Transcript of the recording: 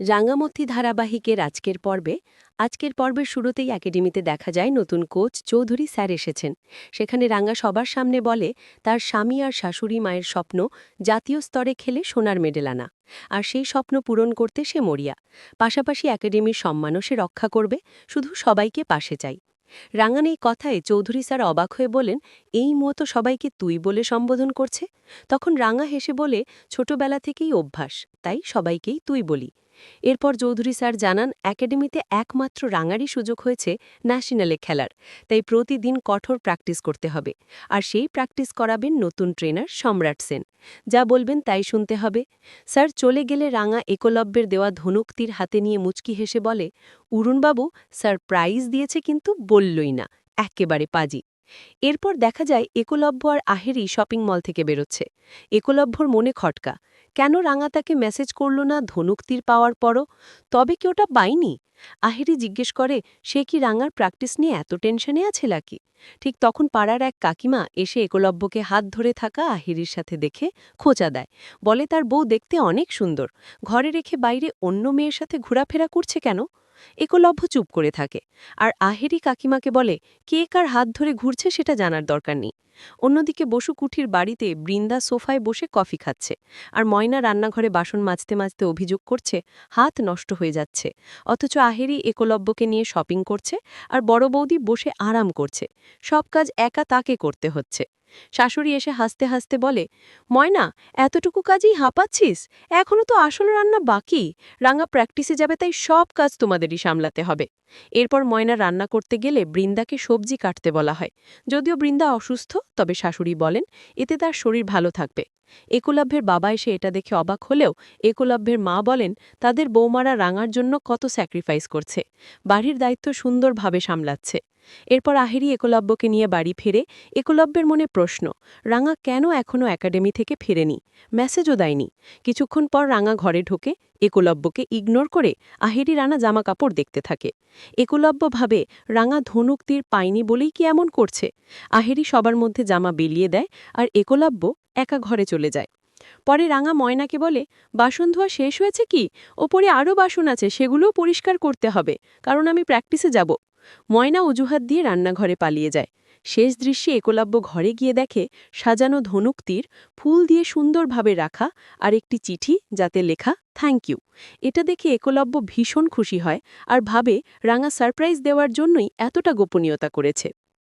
রাঙ্গামতি ধারাবাহিকের আজকের পর্বে, আজকের পর্বের শুরুতেই একাডেমিতে দেখা যায় নতুন কোচ চৌধুরী স্যার এসেছেন। সেখানে রাঙ্গা সবার সামনে বলে, তার স্বামী আর শাশুড়ি মায়ের স্বপ্ন জাতীয় স্তরে খেলে সোনার মেডেল আনা আর সেই স্বপ্ন পূরণ করতে সে মরিয়া। পাশাপাশি একাডেমির সম্মানও সে রক্ষা করবে, শুধু সবাইকে পাশে চাই। রাঙ্গান এই কথায় চৌধুরী স্যার অবাক হয়ে বলেন, এই মতো সবাইকে তুই বলে সম্বোধন করছে? তখন রাঙা হেসে বলে, ছোটবেলা থেকেই অভ্যাস, তাই সবাইকেই তুই বলি। এরপর চৌধুরী স্যার জানান, একাডেমিতে একমাত্র রাঙারই সুযোগ হয়েছে ন্যাশনালে খেলার, তাই প্রতিদিন কঠোর প্র্যাকটিস করতে হবে। আর সেই প্র্যাকটিস করাবেন নতুন ট্রেনার সম্রাট সেন। যা বলবেন তাই শুনতে হবে। স্যার, চলে গেলে রাঙা একলব্যের দেওয়া ধনুক্তির হাতে নিয়ে মুচকি হেসে বলে উরুনবাবু স্যার প্রাইজ দিয়েছে কিন্তু বললই না, একেবারে পাজি। এরপর দেখা যায় একলব্য আর আহেরি শপিং মল থেকে বেরোচ্ছে। একলব্যর মনে খটকা, কেন রাঙা তাকে মেসেজ করল না ধনুকতীর পাওয়ার পরও? তবে কি ওটা পাইনি আহেরি জিজ্ঞেস করে, সে কি রাঙার প্র্যাকটিস নিয়ে এত টেনশনে আছে নাকি? ঠিক তখন পাড়ার এক কাকিমা এসে একলব্যকে হাত ধরে থাকা আহিরির সাথে দেখে খোঁচা দেয়। বলে, তার বউ দেখতে অনেক সুন্দর। ঘরে রেখে বাইরে অন্য মেয়ের সাথে ঘোরাফেরা করছে কেন? একলব্য চুপ করে থাকে। আর আহেরি কাকিমাকে বলে, কে কার হাত ধরে ঘুরছে সেটা জানার দরকার নেই। অন্যদিকে বসু কুঠির বাড়িতে বৃন্দা সোফায় বসে কফি খাচ্ছে। আর ময়না রান্নাঘরে বাসন মাজতে মাজতে অভিযোগ করছে, হাত নষ্ট হয়ে যাচ্ছে। অথচ আহেরি একলব্যকে নিয়ে শপিং করছে, আর বড় বৌদি বসে আরাম করছে। সব কাজ একা তাকে করতে হচ্ছে। শাশুড়ি এসে হাসতে হাসতে বলে, ময়না, এতটুকু কাজেই হাঁপাচ্ছিস? এখনও তো আসল রান্না বাকি। রাঙা প্র্যাকটিসে যাবে তাই সব কাজ তোমাদেরই সামলাতে হবে। এরপর ময়না রান্না করতে গেলে বৃন্দাকে সবজি কাটতে বলা হয়। যদিও বৃন্দা অসুস্থ, তবে শাশুড়ি বলেন, এতে তার শরীর ভালো থাকবে। একলব্যের বাবা এসে এটা দেখে অবাক হলেও একলব্যের মা বলেন, তাদের বৌমারা রাঙার জন্য কত স্যাক্রিফাইস করছে। বাড়ির দায়িত্ব সুন্দরভাবে সামলাচ্ছে। এরপর আহেরি একলব্যকে নিয়ে বাড়ি ফিরে একলব্যের মনে প্রশ্ন, রাঙা কেন এখনও একাডেমি থেকে ফেরেনি? মেসেজও দেয়নি। কিছুক্ষণ পর রাঙা ঘরে ঢোকে, একলব্যকে ইগনোর করে আহেরি রানা জামা কাপড় দেখতে থাকে। একলব্য ভাবে, রাঙা ধনুক তীর পায়নি বলেই কি এমন করছে? আহেরি সবার মধ্যে জামা বেলিয়ে দেয় আর একলব্য একা ঘরে চলে যায়। পরে রাঙা ময়নাকে বলে বাসন ধোয়া শেষ হয়েছে কি? ওপরে আরও বাসন আছে, সেগুলোও পরিষ্কার করতে হবে, কারণ আমি প্র্যাকটিসে যাব। ময়না অজুহাত দিয়ে রান্নাঘরে পালিয়ে যায়। শেষ দৃশ্যে একলব্য ঘরে গিয়ে দেখে সাজানো ধনুক তীর ফুল দিয়ে সুন্দরভাবে রাখা আর একটি চিঠি যাতে লেখা থ্যাংক ইউ এটা দেখে একলব্য ভীষণ খুশি হয় আর ভাবে রাঙা সারপ্রাইজ দেওয়ার জন্যই এতটা গোপনীয়তা করেছে।